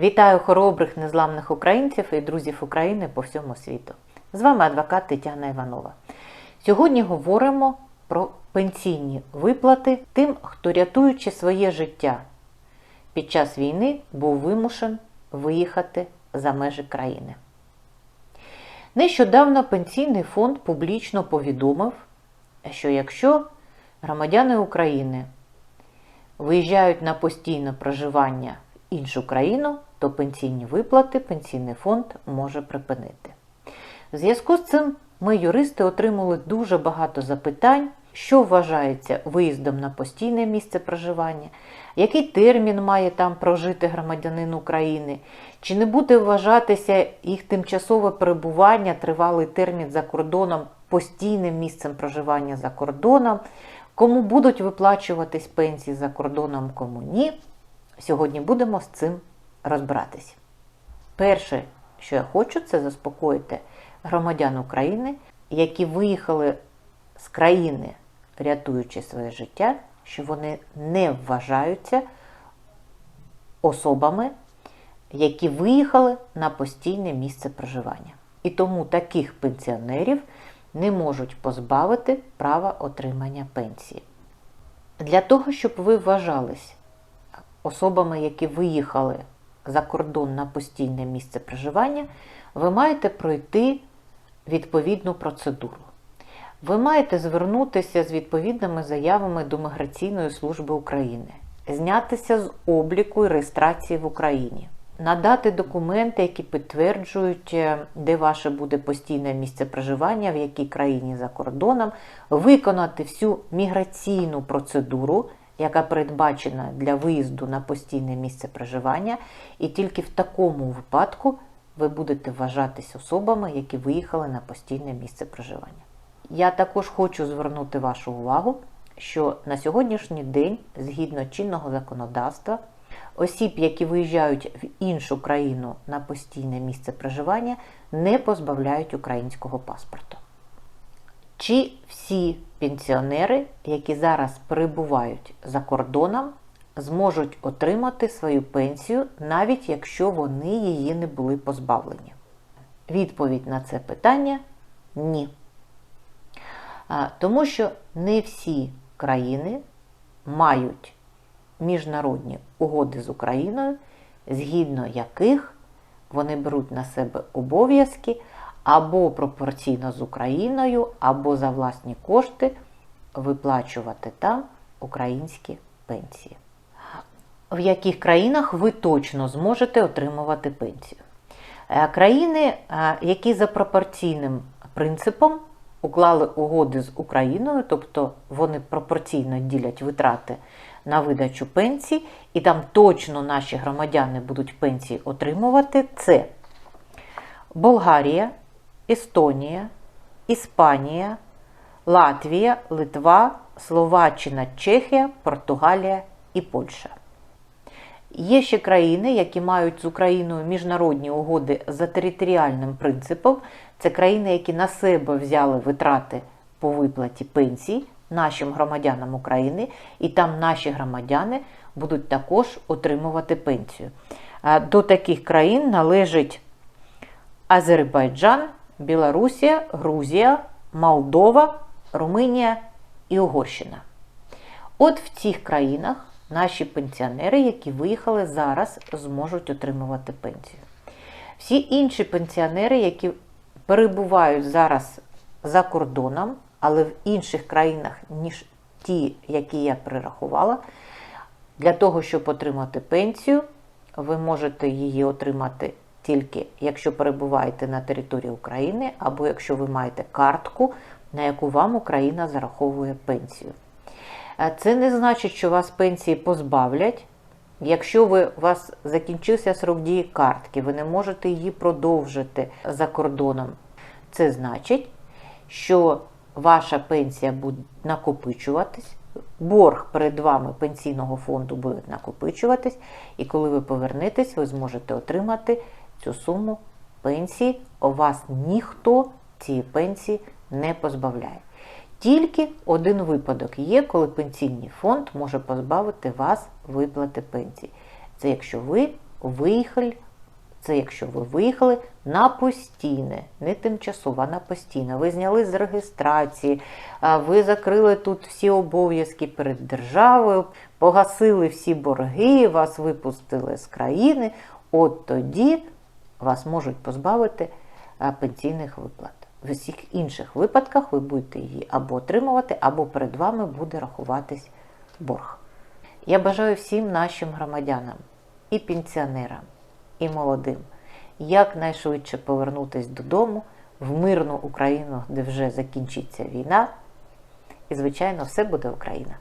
Вітаю хоробрих незламних українців і друзів України по всьому світу. З вами адвокат Тетяна Іванова. Сьогодні говоримо про пенсійні виплати тим, хто рятуючи своє життя під час війни був вимушен виїхати за межі країни. Нещодавно Пенсійний фонд публічно повідомив, що якщо громадяни України виїжджають на постійне проживання в іншу країну, то пенсійні виплати Пенсійний фонд може припинити. В зв'язку з цим ми, юристи, отримали дуже багато запитань, що вважається виїздом на постійне місце проживання, який термін має там прожити громадянин України, чи не буде вважатися їх тимчасове перебування, тривалий термін за кордоном, постійним місцем проживання за кордоном, кому будуть виплачуватись пенсії за кордоном, кому ні. Сьогодні будемо з цим розбиратись. Перше, що я хочу, це заспокоїти громадян України, які виїхали з країни, рятуючи своє життя, що вони не вважаються особами, які виїхали на постійне місце проживання. І тому таких пенсіонерів не можуть позбавити права отримання пенсії. Для того, щоб ви вважались особами, які виїхали за кордон на постійне місце проживання, ви маєте пройти відповідну процедуру. Ви маєте звернутися з відповідними заявами до Міграційної служби України, знятися з обліку і реєстрації в Україні, надати документи, які підтверджують, е, де ваше буде постійне місце проживання, в якій країні за кордоном, виконати всю міграційну процедуру, яка передбачена для виїзду на постійне місце проживання, і тільки в такому випадку ви будете вважатись особами, які виїхали на постійне місце проживання. Я також хочу звернути вашу увагу, що на сьогоднішній день, згідно чинного законодавства, осіб, які виїжджають в іншу країну на постійне місце проживання, не позбавляють українського паспорту. Чи всі пенсіонери, які зараз перебувають за кордоном, зможуть отримати свою пенсію, навіть якщо вони її не були позбавлені? Відповідь на це питання ні. Тому що не всі країни мають міжнародні угоди з Україною, згідно яких вони беруть на себе обов'язки або пропорційно з Україною, або за власні кошти виплачувати там українські пенсії. В яких країнах ви точно зможете отримувати пенсію? Е, Країни, е, які за пропорційним принципом уклали угоди з Україною, тобто вони пропорційно ділять витрати на видачу пенсій, і там точно наші громадяни будуть пенсії отримувати, це Болгарія, Естонія, Іспанія, Латвія, Литва, Словаччина, Чехія, Португалія і Польща. Є ще країни, які мають з Україною міжнародні угоди за територіальним принципом. Це країни, які на себе взяли витрати по виплаті пенсій нашим громадянам України, і там наші громадяни будуть також отримувати пенсію. До таких країн належить Азербайджан, Білорусія, Грузія, Молдова, Румунія і Угорщина. От в цих країнах наші пенсіонери, які виїхали зараз, зможуть отримувати пенсію. Всі інші пенсіонери, які перебувають зараз за кордоном, але в інших країнах, ніж ті, які я перерахувала, для того, щоб отримати пенсію, ви можете її отримати тільки якщо перебуваєте на території України, або якщо ви маєте картку, на яку вам Україна зараховує пенсію. Це не значить, що вас пенсії позбавлять. Якщо ви, у вас закінчився срок дії картки, ви не можете її продовжити за кордоном. Це значить, що ваша пенсія буде накопичуватись, борг перед вами пенсійного фонду буде накопичуватись, і коли ви повернетесь, ви зможете отримати цю суму пенсії. У вас ніхто цієї пенсії не позбавляє. Тільки один випадок є, коли пенсійний фонд може позбавити вас виплати пенсії. Це якщо ви виїхали, це якщо ви виїхали на постійне, не тимчасово, а на постійне. Ви зняли з реєстрації, ви закрили тут всі обов'язки перед державою, погасили всі борги, вас випустили з країни. От тоді вас можуть позбавити пенсійних виплат. В усіх інших випадках ви будете її або отримувати, або перед вами буде рахуватись борг. Я бажаю всім нашим громадянам і пенсіонерам, і молодим якнайшвидше повернутися додому в мирну Україну, де вже закінчиться війна. І, звичайно, все буде Україна.